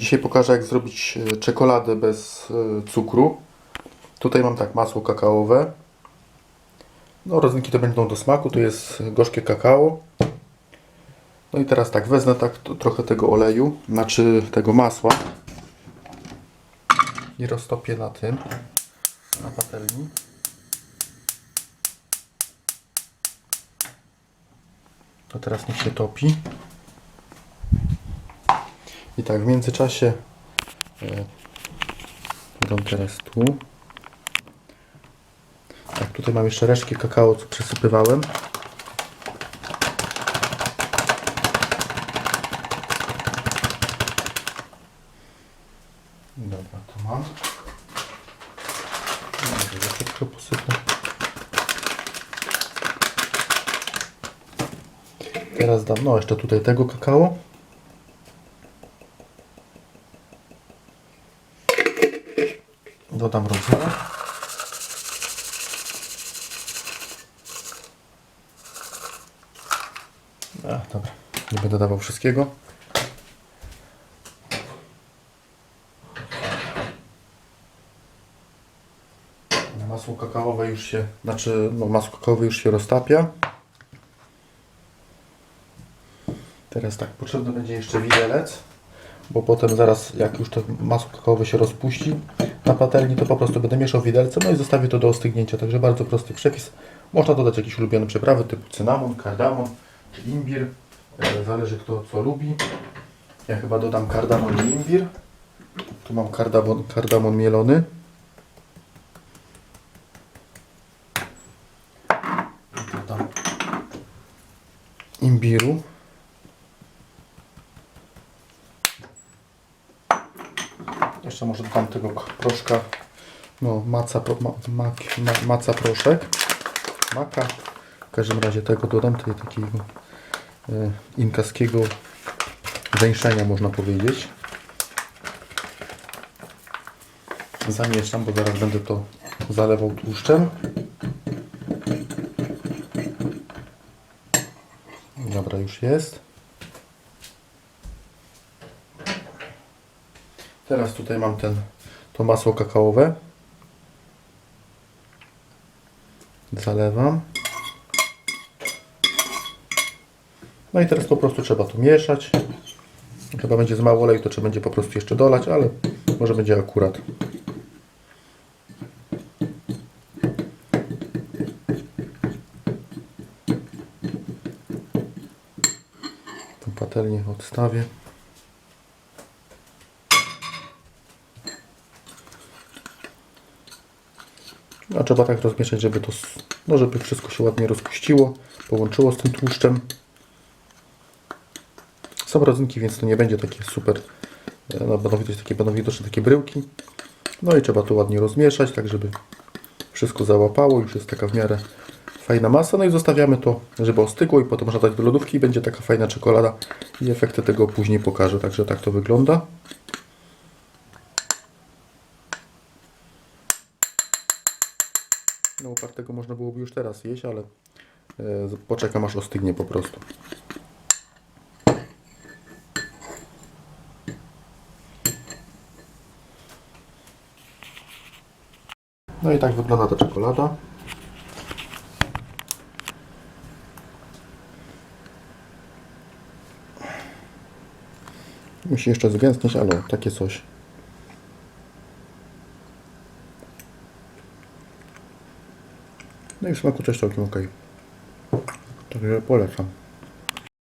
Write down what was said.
Dzisiaj pokażę jak zrobić e, czekoladę bez e, cukru. Tutaj mam tak masło kakaowe. No rodzynki to będą do smaku, tu jest gorzkie kakao. No i teraz tak, wezmę tak trochę tego oleju, znaczy tego masła i roztopię na tym, na patelni. To teraz niech się topi. Tak w międzyczasie e, idą teraz tu. Tak, tutaj mam jeszcze resztki kakao, co przesypywałem. Dobra, to mam. Teraz dam, no jeszcze tutaj tego kakao. Dodam. A, dobra, nie będę dawał wszystkiego. Masło kakaowe już się, znaczy no, masło kakaowe już się roztapia. Teraz tak, potrzebny będzie jeszcze widelec, bo potem zaraz jak już to masło kakaowe się rozpuści na patelni, to po prostu będę mieszał widelcem, no i zostawię to do ostygnięcia. Także bardzo prosty przepis. Można dodać jakieś ulubione przyprawy typu cynamon, kardamon czy imbir. E, Zależy kto co lubi. Ja chyba dodam kardamon i imbir. Tu mam kardamon, kardamon mielony. Dodam imbiru. Jeszcze może dodam tego proszka, no maca, pro- ma, mak, ma, maca proszek, maka. W każdym razie tego dodam, tutaj takiego e, inkaskiego węszenia można powiedzieć. Zamieszam, bo zaraz będę to zalewał tłuszczem. Dobra, już jest. Teraz tutaj mam ten, to masło kakaowe. Zalewam. No i teraz po prostu trzeba to mieszać. Chyba będzie za mało oleju, to trzeba będzie po prostu jeszcze dolać, ale może będzie akurat. Tą patelnię odstawię. No, trzeba tak rozmieszać, żeby to, no, żeby wszystko się ładnie rozpuściło, połączyło z tym tłuszczem. Są rodzynki, więc to nie będzie takie super, e, no, będą widać takie, będą widoczne takie bryłki. No i trzeba to ładnie rozmieszać, tak żeby wszystko załapało, już jest taka w miarę fajna masa. No i zostawiamy to, żeby ostygło i potem można dać do lodówki i będzie taka fajna czekolada i efekty tego później pokażę. Także tak to wygląda. No upartego można byłoby już teraz jeść, ale e, poczekam aż ostygnie po prostu. No i tak wygląda ta czekolada. Musi jeszcze zgęstnieć, ale takie coś. No i smaku coś całkiem ok. Także polecam.